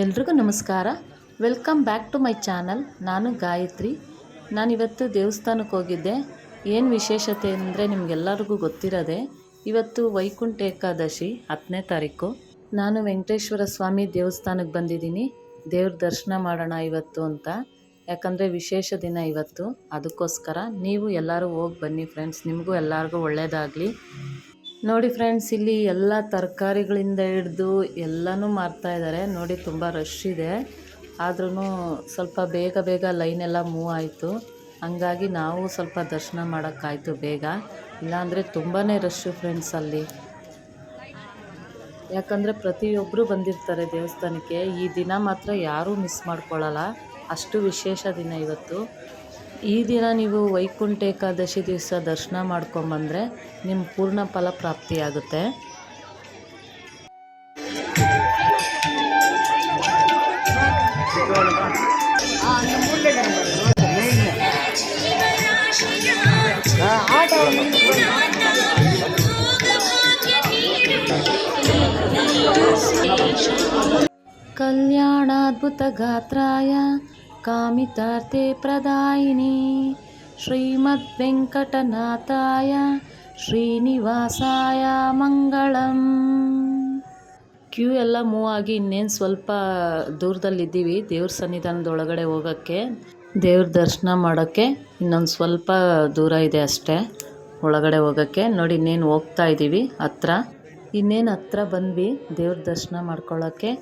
ಎಲ್ರಿಗೂ ನಮಸ್ಕಾರ. Welcome back to my channel ನಾನು ಗಾಯತ್ರಿ. ನಾನಿವತ್ತು ದೇವಸ್ಥಾನಕ್ಕೆ ಹೋಗಿದ್ದೆ. ಏನು ವಿಶೇಷತೆ ಅಂದರೆ ನಿಮಗೆಲ್ಲರಿಗೂ ಗೊತ್ತಿರೋದೆ, ಇವತ್ತು ವೈಕುಂಠ ಏಕಾದಶಿ ಹತ್ತನೇ ತಾರೀಕು. ನಾನು ವೆಂಕಟೇಶ್ವರ ಸ್ವಾಮಿ ದೇವಸ್ಥಾನಕ್ಕೆ ಬಂದಿದ್ದೀನಿ. ದೇವ್ರ ದರ್ಶನ ಮಾಡೋಣ ಇವತ್ತು ಅಂತ. ಯಾಕಂದರೆ ವಿಶೇಷ ದಿನ ಇವತ್ತು. ಅದಕ್ಕೋಸ್ಕರ ನೀವು ಎಲ್ಲರೂ ಹೋಗಿ ಬನ್ನಿ ಫ್ರೆಂಡ್ಸ್ ನಿಮಗೂ ಎಲ್ಲರಿಗೂ ಒಳ್ಳೆಯದಾಗಲಿ ನೋಡಿ ಫ್ರೆಂಡ್ಸ್ ಇಲ್ಲಿ ಎಲ್ಲ ತರಕಾರಿಗಳಿಂದ ಹಿಡ್ದು ಎಲ್ಲನೂ ಮಾರ್ತಾ ಇದ್ದಾರೆ ನೋಡಿ ತುಂಬ ರಶ್ ಇದೆ. ಆದ್ರೂ ಸ್ವಲ್ಪ ಬೇಗ ಬೇಗ ಲೈನ್ ಎಲ್ಲ ಮೂವ್ ಆಯಿತು. ಹಂಗಾಗಿ ನಾವು ಸ್ವಲ್ಪ ದರ್ಶನ ಮಾಡೋಕ್ಕಾಯಿತು ಬೇಗ. ಇಲ್ಲಾಂದರೆ ತುಂಬಾ ರಶ್ಶು ಫ್ರೆಂಡ್ಸ್ ಅಲ್ಲಿ. ಯಾಕಂದರೆ ಪ್ರತಿಯೊಬ್ಬರು ಬಂದಿರ್ತಾರೆ ದೇವಸ್ಥಾನಕ್ಕೆ. ಈ ದಿನ ಮಾತ್ರ ಯಾರೂ ಮಿಸ್ ಮಾಡ್ಕೊಳ್ಳಲ್ಲ ಅಷ್ಟು ವಿಶೇಷ ದಿನ ಇವತ್ತು. ಈ ದಿನ ನೀವು ವೈಕುಂಠ ಏಕಾದಶಿ ದಿವಸ ದರ್ಶನ ಮಾಡ್ಕೊಂಬಂದರೆ ನಿಮ್ಮ ಪೂರ್ಣ ಫಲ ಪ್ರಾಪ್ತಿಯಾಗುತ್ತೆ. ಕಲ್ಯಾಣಾದ್ಭುತ ಗಾತ್ರಾಯ ಕಾಮಿತಾರ್ತೆ ಪ್ರದಾಯಿನಿ ಶ್ರೀಮದ್ವೆಂಕಟನಾಥಾಯ ಶ್ರೀನಿವಾಸಾಯ ಮಂಗಳಂ ಕ್ಯೂ ಎಲ್ಲ ಮೂವ್ ಆಗಿ ಇನ್ನೇನು ಸ್ವಲ್ಪ ದೂರದಲ್ಲಿದ್ದೀವಿ, ದೇವ್ರ ಸನ್ನಿಧಾನದೊಳಗಡೆ ಹೋಗೋಕ್ಕೆ. ದೇವ್ರ ದರ್ಶನ ಮಾಡೋಕ್ಕೆ ಇನ್ನೊಂದು ಸ್ವಲ್ಪ ದೂರ ಇದೆ ಅಷ್ಟೇ, ಒಳಗಡೆ ಹೋಗೋಕ್ಕೆ. ನೋಡಿ, ಇನ್ನೇನು ಹೋಗ್ತಾ ಇದ್ದೀವಿ, ಹತ್ರ. ಇನ್ನೇನು ಹತ್ರ ಬಂದ್ವಿ, ದೇವ್ರ ದರ್ಶನ ಮಾಡ್ಕೊಳ್ಳೋಕ್ಕೆ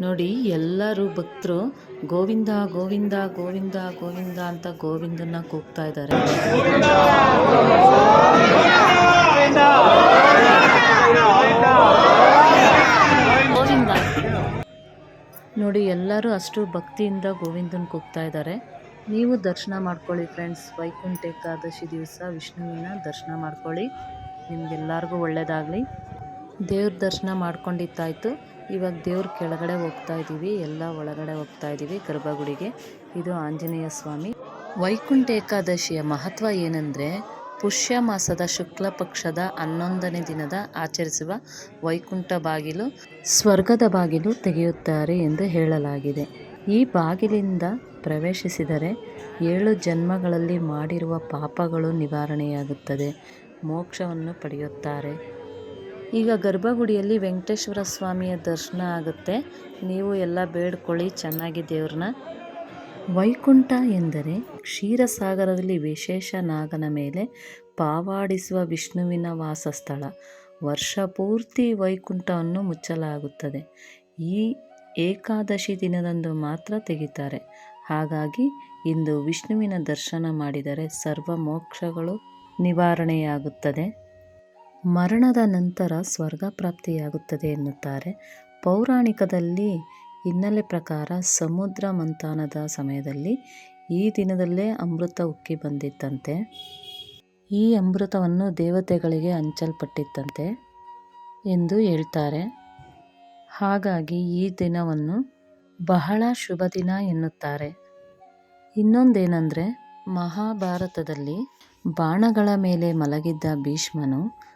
ನೋಡಿ, ಎಲ್ಲರೂ ಭಕ್ತರು ಗೋವಿಂದ ಗೋವಿಂದ ಗೋವಿಂದ ಗೋವಿಂದ ಅಂತ ಗೋವಿಂದನ ಕೂಗ್ತಾ ಇದ್ದಾರೆ. ನೋಡಿ, ಎಲ್ಲರೂ ಅಷ್ಟು ಭಕ್ತಿಯಿಂದ ಗೋವಿಂದನ ಕೂಗ್ತಾ ಇದ್ದಾರೆ. ನೀವು ದರ್ಶನ ಮಾಡ್ಕೊಳ್ಳಿ ಫ್ರೆಂಡ್ಸ್ ವೈಕುಂಠ ಏಕಾದಶಿ ದಿವಸ ವಿಷ್ಣುವಿನ ದರ್ಶನ ಮಾಡ್ಕೊಳ್ಳಿ. ನಿಮಗೆಲ್ಲರಿಗೂ ಒಳ್ಳೆಯದಾಗಲಿ ದೇವ್ರ ದರ್ಶನ ಮಾಡ್ಕೊಂಡಿತ್ತಾಯಿತು ಇವಾಗ ದೇವ್ರ ಕೆಳಗಡೆ ಹೋಗ್ತಾ ಇದ್ದೀವಿ. ಎಲ್ಲ ಒಳಗಡೆ ಹೋಗ್ತಾ ಇದ್ದೀವಿ ಗರ್ಭಗುಡಿಗೆ. ಇದು ಆಂಜನೇಯ ಸ್ವಾಮಿ. ವೈಕುಂಠ ಏಕಾದಶಿಯ ಮಹತ್ವ ಏನಂದರೆ, ಪುಷ್ಯ ಮಾಸದ ಶುಕ್ಲ ಪಕ್ಷದ ಹನ್ನೊಂದನೇ ದಿನದ ಆಚರಿಸುವ ವೈಕುಂಠ ಬಾಗಿಲು ಸ್ವರ್ಗದ ಬಾಗಿಲು ತೆಗೆಯುತ್ತಾರೆ ಎಂದು ಹೇಳಲಾಗಿದೆ. ಈ ಬಾಗಿಲಿಂದ ಪ್ರವೇಶಿಸಿದರೆ ಏಳು ಜನ್ಮಗಳಲ್ಲಿ ಮಾಡಿರುವ ಪಾಪಗಳು ನಿವಾರಣೆಯಾಗುತ್ತದೆ. ಮೋಕ್ಷವನ್ನು ಪಡೆಯುತ್ತಾರೆ. ಈಗ ಗರ್ಭಗುಡಿಯಲ್ಲಿ ವೆಂಕಟೇಶ್ವರ ಸ್ವಾಮಿಯ ದರ್ಶನ ಆಗುತ್ತೆ. ನೀವು ಎಲ್ಲ ಬೇಡ್ಕೊಳ್ಳಿ, ಚೆನ್ನಾಗಿ ದೇವ್ರನ್ನ. ವೈಕುಂಠ ಎಂದರೆ ಕ್ಷೀರಸಾಗರದಲ್ಲಿ ವಿಶೇಷ ನಾಗನ ಮೇಲೆ ಪಾವಾಡಿಸುವ ವಿಷ್ಣುವಿನ ವಾಸಸ್ಥಳ. ವರ್ಷ ಪೂರ್ತಿ ವೈಕುಂಠವನ್ನು ಮುಚ್ಚಲಾಗುತ್ತದೆ. ಈ ಏಕಾದಶಿ ದಿನದಂದು ಮಾತ್ರ ತೆಗಿತಾರೆ. ಹಾಗಾಗಿ ಇಂದು ವಿಷ್ಣುವಿನ ದರ್ಶನ ಮಾಡಿದರೆ ಸರ್ವ ಮೋಕ್ಷಗಳು ನಿವಾರಣೆಯಾಗುತ್ತದೆ. ಮರಣದ ನಂತರ ಸ್ವರ್ಗ ಪ್ರಾಪ್ತಿಯಾಗುತ್ತದೆ ಎನ್ನುತ್ತಾರೆ. ಪೌರಾಣಿಕದಲ್ಲಿ ಹಿನ್ನೆಲೆ ಪ್ರಕಾರ ಸಮುದ್ರ ಮಂಥನದ ಸಮಯದಲ್ಲಿ ಈ ದಿನದಲ್ಲೇ ಅಮೃತ ಉಕ್ಕಿ ಬಂದಿತ್ತಂತೆ. ಈ ಅಮೃತವನ್ನು ದೇವತೆಗಳಿಗೆ ಹಂಚಲ್ಪಟ್ಟಿತ್ತಂತೆ ಎಂದು ಹೇಳ್ತಾರೆ. ಹಾಗಾಗಿ ಈ ದಿನವನ್ನು ಬಹಳ ಶುಭ ದಿನ ಎನ್ನುತ್ತಾರೆ. ಇನ್ನೊಂದೇನೆಂದರೆ ಮಹಾಭಾರತದಲ್ಲಿ ಬಾಣಗಳ ಮೇಲೆ ಮಲಗಿದ್ದ ಭೀಷ್ಮನು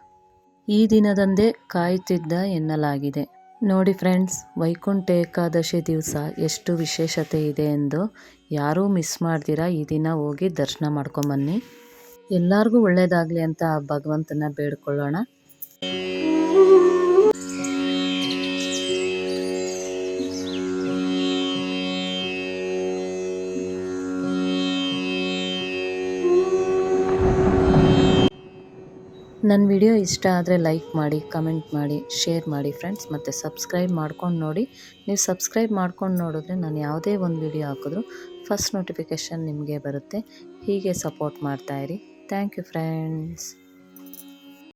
ಈ ದಿನದಂದೇ ಕಾಯುತ್ತಿದ್ದ ಎನ್ನಲಾಗಿದೆ. ನೋಡಿ ಫ್ರೆಂಡ್ಸ್ ವೈಕುಂಠ ಏಕಾದಶಿ ದಿವಸ ಎಷ್ಟು ವಿಶೇಷತೆ ಇದೆ ಎಂದು ಯಾರೂ ಮಿಸ್ ಮಾಡ್ದಿರಾ ಈ ದಿನ ಹೋಗಿ ದರ್ಶನ ಮಾಡ್ಕೊಂಬನ್ನಿ. ಎಲ್ಲರಿಗೂ ಒಳ್ಳೆಯದಾಗಲಿ ಅಂತ ಭಗವಂತನ ಬೇಡ್ಕೊಳ್ಳೋಣ. ನನ್ನ ವಿಡಿಯೋ ಇಷ್ಟ ಆದರೆ ಲೈಕ್ ಮಾಡಿ, ಕಮೆಂಟ್ ಮಾಡಿ, ಶೇರ್ ಮಾಡಿ ಫ್ರೆಂಡ್ಸ್. ಮತ್ತು ಸಬ್ಸ್ಕ್ರೈಬ್ ಮಾಡ್ಕೊಂಡು ನೋಡಿ. ನೀವು ಸಬ್ಸ್ಕ್ರೈಬ್ ಮಾಡ್ಕೊಂಡು ನೋಡಿದ್ರೆ ನಾನು ಯಾವುದೇ ಒಂದು ವಿಡಿಯೋ ಹಾಕಿದ್ರು ಫಸ್ಟ್ ನೋಟಿಫಿಕೇಷನ್ ನಿಮಗೆ ಬರುತ್ತೆ. ಹೀಗೆ ಸಪೋರ್ಟ್ ಮಾಡ್ತಾಯಿರಿ ಥ್ಯಾಂಕ್ ಯು ಫ್ರೆಂಡ್ಸ್.